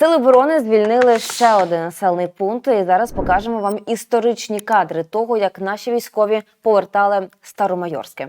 Сили оборони звільнили ще один населений пункт. І зараз покажемо вам історичні кадри того, як наші військові повертали Старомайорське.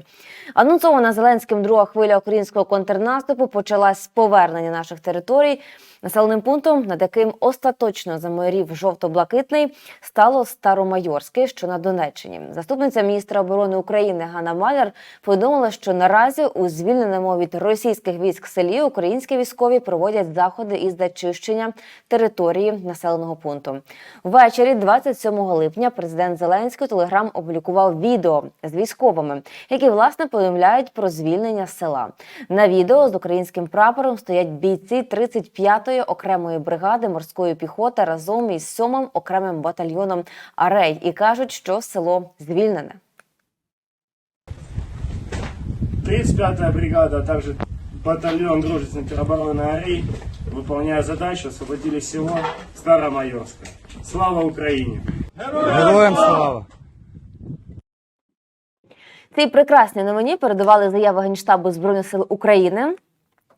Анонсована Зеленським друга хвиля українського контрнаступу почалась з повернення наших територій. Населеним пунктом, над яким остаточно замайорів жовто-блакитний, стало Старомайорське, що на Донеччині. Заступниця міністра оборони України Ганна Маляр повідомила, що наразі у звільненому від російських військ селі українські військові проводять заходи із зачищення території населеного пункту. Ввечері, 27 липня, президент Зеленський телеграм опублікував відео з військовими, які власне повідомляють про звільнення села. На відео з українським прапором стоять бійці 35-ї окремої бригади морської піхоти разом із 7-м окремим батальйоном Арей і кажуть, що село звільнене. 35-я бригада, а также батальон дружественной теробороны «Арей», выполняя задачу, освободили село Старомайорское. Слава Украине! Героям слава! Цій прекрасній новині передавали заяви Генштабу Збройних сил України.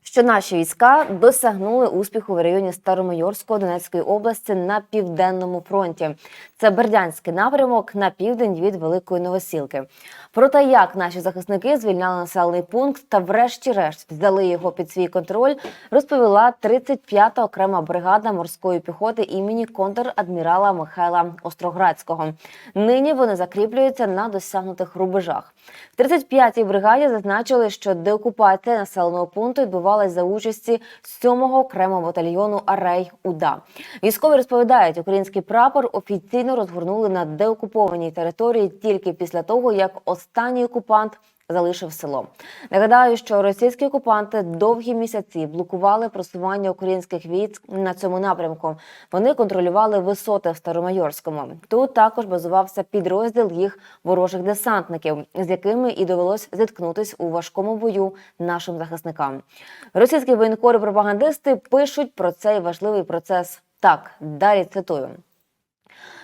Що наші війська досягнули успіху в районі Старомайорського Донецької області на південному фронті. Це Бердянський напрямок на південь від Великої Новосілки. Про те, як наші захисники звільняли населений пункт та, врешті-решт, взяли його під свій контроль, розповіла 35-та окрема бригада морської піхоти імені контр-адмірала Михайла Остроградського. Нині вони закріплюються на досягнутих рубежах. В 35-й бригаді зазначили, що деокупація населеного пункту відбувалася за участі 7-го окремого батальйону Арей УДА. Військові розповідають, український прапор офіційно розгорнули на деокупованій території тільки після того, як останній окупант залишив село. Нагадаю, що російські окупанти довгі місяці блокували просування українських військ на цьому напрямку. Вони контролювали висоти в Старомайорському. Тут також базувався підрозділ їх ворожих десантників, з якими і довелось зіткнутись у важкому бою нашим захисникам. Російські воєнкори пропагандисти пишуть про цей важливий процес. Так, далі цитую.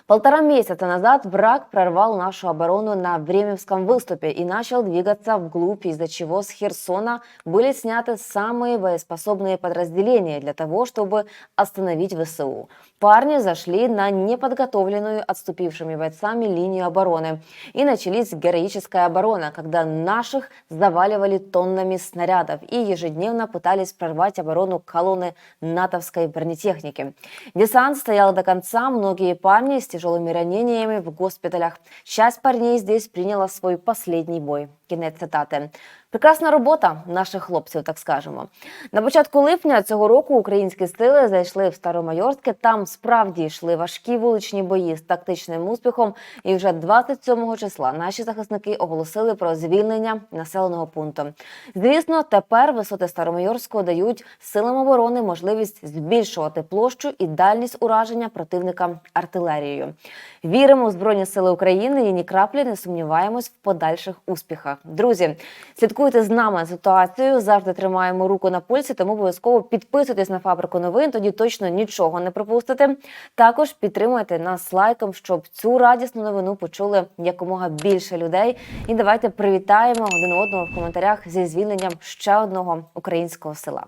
Полтора месяца назад враг прорвал нашу оборону на Временском выступе и начал двигаться вглубь, из-за чего с Херсона были сняты самые боеспособные подразделения для того, чтобы остановить ВСУ. Парни зашли на неподготовленную отступившими бойцами линию обороны. И начались героическая оборона, когда наших заваливали тоннами снарядов и ежедневно пытались прорвать оборону колонны натовской бронетехники. Десант стоял до конца, многие парни с тяжелыми ранениями в госпиталях. Часть парней здесь приняла свой последний бой. Кінець цитати. Прекрасна робота наших хлопців, так скажемо. На початку липня цього року українські сили зайшли в Старомайорське. Там справді йшли важкі вуличні бої з тактичним успіхом. І вже 27 числа наші захисники оголосили про звільнення населеного пункту. Звісно, тепер висоти Старомайорського дають силам оборони можливість збільшувати площу і дальність ураження противника артилерією. Віримо в Збройні Сили України і ні краплі не сумніваємось в подальших успіхах. Друзі, слідкуйте з нами ситуацію. Завжди тримаємо руку на пульсі, тому обов'язково підписуйтесь на фабрику новин. Тоді точно нічого не пропустите. Також підтримуйте нас лайком, щоб цю радісну новину почули якомога більше людей. І давайте привітаємо один одного в коментарях зі звільненням ще одного українського села.